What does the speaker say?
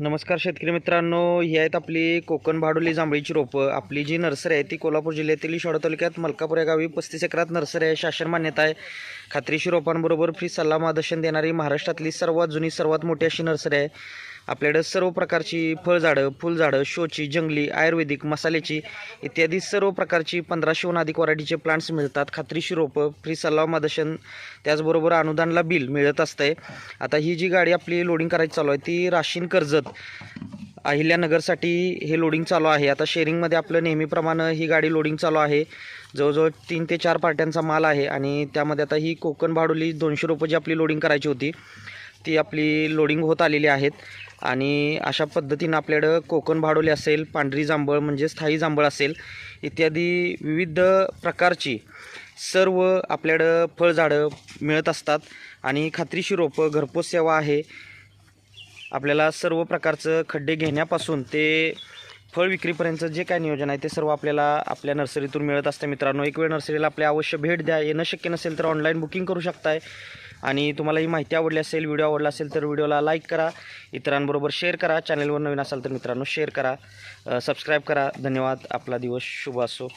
नमस्कार शेतकरी मित्रांनो ही आहेत आपली कोकण भाडोली जांभळीची रोपं. आपली जी नर्सरी आहे ती कोल्हापूर जिल्ह्यातील शोडा तालुक्यात मलकापूर या गावी पस्तीस एकरात नर्सरी आहे. शासन मान्यता आहे. खात्रीशी रोपांबरोबर फ्री सल्ला मार्गदर्शन देणारी महाराष्ट्रातली सर्वात जुनी सर्वात मोठी अशी नर्सरी आहे. आपल्याकडं सर्व प्रकारची फळझाडं फुलझाडं शोची जंगली आयुर्वेदिक मसाल्याची इत्यादी सर्व प्रकारची पंधराशेहून अधिक व्हरायटीचे प्लांट्स मिळतात. खात्रीशी रोपं फ्री सल्ला मदशन त्याचबरोबर अनुदानला बिल मिळत असतंय. आता ही जी गाडी आपली लोडिंग करायची चालू आहे ती राशीन कर्जत अहिल्यानगरसाठी हे लोडिंग चालू आहे. आता शेअरिंगमध्ये आपलं नेहमीप्रमाणे ही गाडी लोडिंग चालू आहे. जवळजवळ तीन ते चार पार्ट्यांचा माल आहे आणि त्यामध्ये आता ही कोकण भाडोली दोनशे रुपये जी आपली लोडिंग करायची होती. ती आपली लोडिंग होत आलेली आहेत. आणि अशा पद्धतीनं आपल्याकडं कोकण भाडोली असेल पांढरी जांभळ म्हणजे स्थायी जांभळ असेल इत्यादी विविध प्रकारची सर्व आपल्याकडं फळझाडं मिळत असतात. आणि खात्रीशी रोपं घरपोच सेवा आहे. आपल्याला सर्व प्रकारचं खड्डे घेण्यापासून ते फळ विक्रीपर्यंत जे काय नियोजन आहे ते सर्व आपल्याला आपल्या नर्सरीतून मिळत असतं. मित्रांनो एक वेळ नर्सरीला आपल्या अवश्य भेट द्या. येणं शक्य नसेल तर ऑनलाईन बुकिंग करू शकताय. आणि तुम्हाला ही माहिती आवडली असेल व्हिडिओ आवडला असेल तर व्हिडिओला लाईक करा. इतरांबरोबर शेअर करा. चॅनलवर नवीन असाल तर मित्रांनो शेअर करा. सबस्क्राईब करा. धन्यवाद. आपला दिवस शुभ असो.